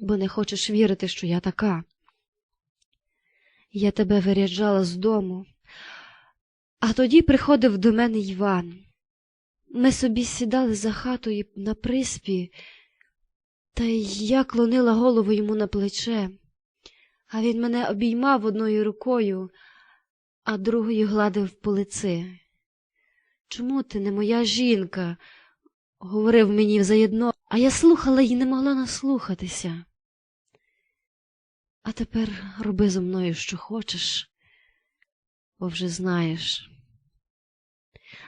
бо не хочеш вірити, що я така. Я тебе виряджала з дому, а тоді приходив до мене Іван. Ми собі сідали за хатою на приспі, та я клонила голову йому на плече, а він мене обіймав одною рукою, а другою гладив по лици. Чому ти не моя жінка? говорив мені взаєдно, а я слухала і не могла наслухатися. А тепер роби зо мною, що хочеш, бо вже знаєш.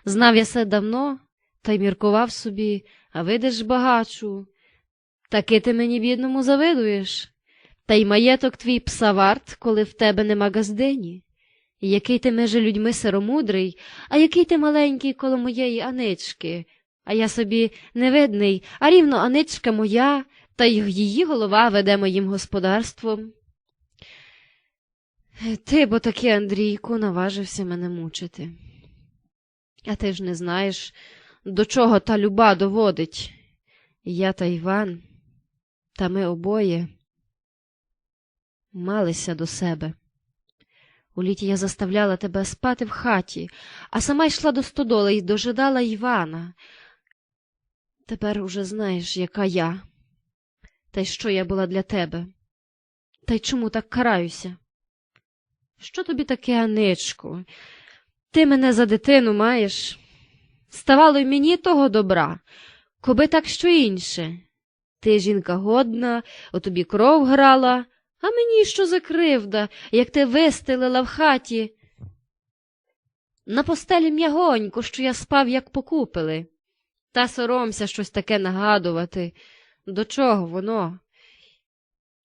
Знав я все давно, та й міркував собі, а видиш багачу. Таки ти мені, бідному, завидуєш. Та й маєток твій пса варт, коли в тебе нема газдині. Який ти меже людьми сиромудрий, а який ти маленький коло моєї Анички, а я собі невидний, а рівно Аничка моя, та й її голова веде моїм господарством. Ти бо таки, Андрійку, наважився мене мучити. А ти ж не знаєш, до чого та люба доводить. Я та Іван, та ми обоє малися до себе. У літі я заставляла тебе спати в хаті, а сама йшла до стодоли і дожидала Івана. Тепер уже знаєш, яка я, та й що я була для тебе. Та й чому так караюся? Що тобі таке, Аничко? Ти мене за дитину маєш. Ставало й мені того добра, коби так що інше. Ти жінка годна, у тобі кров грала, а мені що за кривда, як ти вистелила в хаті. На постелі м'ягонько, що я спав, як покупили. Та соромся щось таке нагадувати. До чого воно?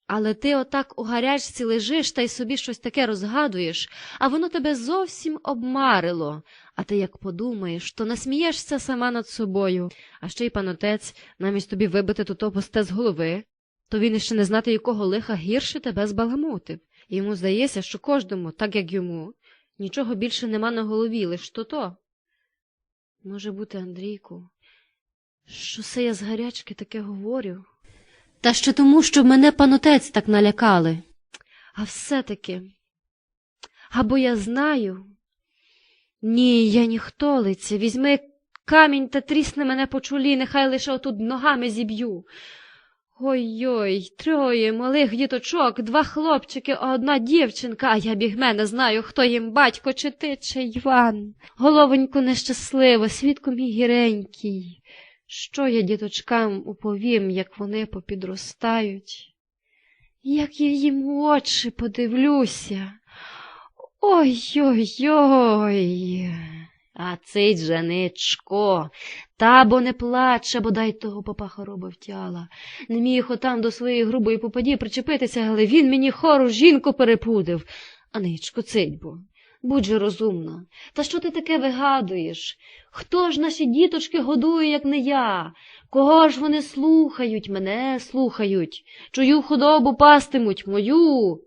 Але ти отак у гарячці лежиш та й собі щось таке розгадуєш, а воно тебе зовсім обмарило. А ти як подумаєш, то насмієшся сама над собою, а ще й панотець, намість тобі вибити туто посте з голови, то він іще не знати, якого лиха гірше тебе збаламутив. Йому здається, що кожному, так як йому, нічого більше нема на голові, лиш то-то. Може бути, Андрійку, що це я з гарячки таке говорю? Та ще тому, що мене панотець так налякали. А все-таки, або я знаю. Ні, я ніхто лиця. Візьми камінь та трісни мене по чолі, нехай лише отут ногами зіб'ю. Ой-ой, троє малих діточок, два хлопчики, а одна дівчинка, а я бігме не знаю, хто їм батько, чи ти, чи Іван. Головоньку нещасливо, свідку мій гіренький. Що я діточкам уповім, як вони попідростають? Як я їм в очі подивлюся. Ой-ой-ой. А цей Жаничко, та бо не плаче, бодай того попа хороба втяла. Не міг отам до своєї грубої попаді причепитися, але він мені хору жінку перепудив. Аничко, цить бо, будь же розумна. Та що ти таке вигадуєш? Хто ж наші діточки годує, як не я? Кого ж вони слухають? Мене слухають. Чую худобу пастимуть, мою.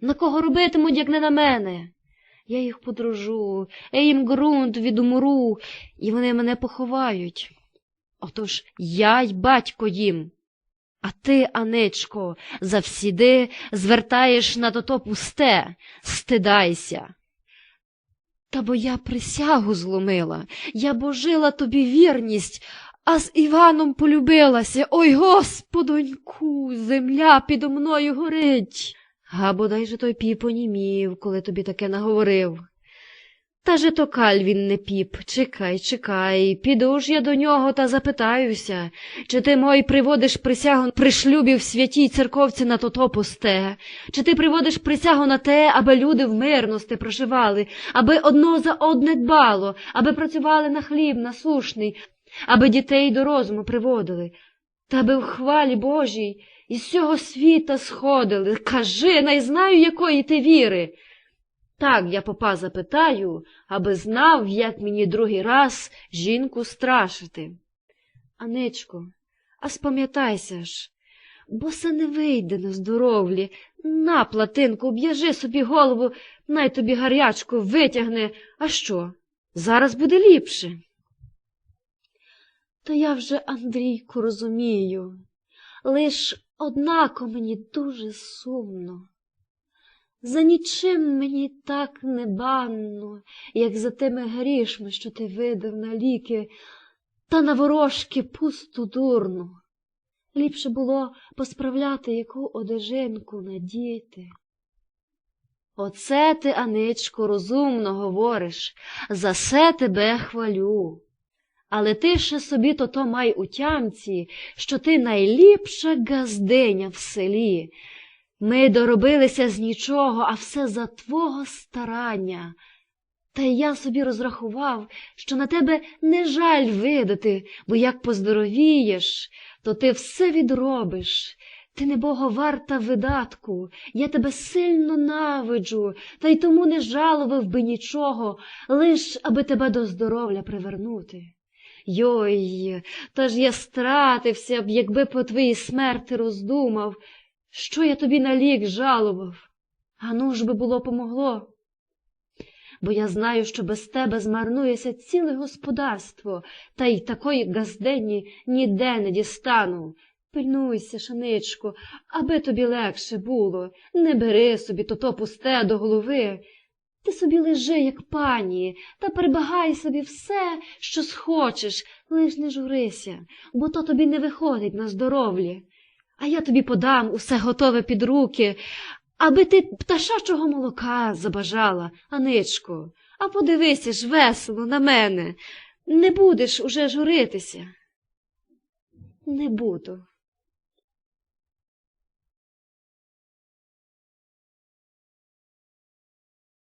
На кого робитимуть, як не на мене? Я їх подружу, я їм ґрунт відумру, і вони мене поховають. Отож я й батько їм. А ти, Анечко, завсіди звертаєш на тото пусте, стидайся. Та бо я присягу зломила, я божила тобі вірність, а з Іваном полюбилася. Ой, господоньку, земля підо мною горить. А бодай же той піпонімів, коли тобі таке наговорив. Та же то каль він не піп. Чекай, чекай, піду ж я до нього та запитаюся, чи ти мой приводиш присягу при шлюбі в святій церковці на тото пусте, чи ти приводиш присягу на те, аби люди в мирності проживали, аби одно за одне дбало, аби працювали на хліб насушний, аби дітей до розуму приводили, та аби в хвалі Божій із цього світа сходили. Кажи, не знаю, якої ти віри. Так я попа запитаю, аби знав, як мені другий раз жінку страшити. Анечко, а спам'ятайся ж, бо се не вийде на здоровлі. На, платинку, об'яжи собі голову, най тобі гарячку витягне. А що? Зараз буде ліпше. Та я вже, Андрійку, розумію. Лиш Однако мені дуже сумно. За нічим мені так не банно, як за тими грішми, що ти видав на ліки, та на ворожки пусту дурну. Ліпше було посправляти яку одежинку надіти. Оце ти, Аничко, розумно говориш, за се тебе хвалю. Але ти ще собі то то май у тямці, що ти найліпша газдиня в селі. Ми доробилися з нічого, а все за твого старання. Та я собі розрахував, що на тебе не жаль видати, бо як поздоровієш, то ти все відробиш. Ти небого варта видатку, я тебе сильно навиджу, та й тому не жалував би нічого, лиш аби тебе до здоров'я привернути. Йой, та ж я стратився б, якби по твоїй смерти роздумав, що я тобі на лік жалував. А ну ж би було помогло. Бо я знаю, що без тебе змарнується ціле господарство, та й такої газдені ніде не дістану. Пильнуйся, шаничко, аби тобі легше було, не бери собі то-то пусте до голови. Ти собі лежи, як пані, та прибагай собі все, що схочеш, лиш не журися, бо то тобі не виходить на здоров'я. А я тобі подам усе готове під руки, аби ти пташачого молока забажала, Аничко, а подивися ж весело на мене, не будеш уже журитися. Не буду.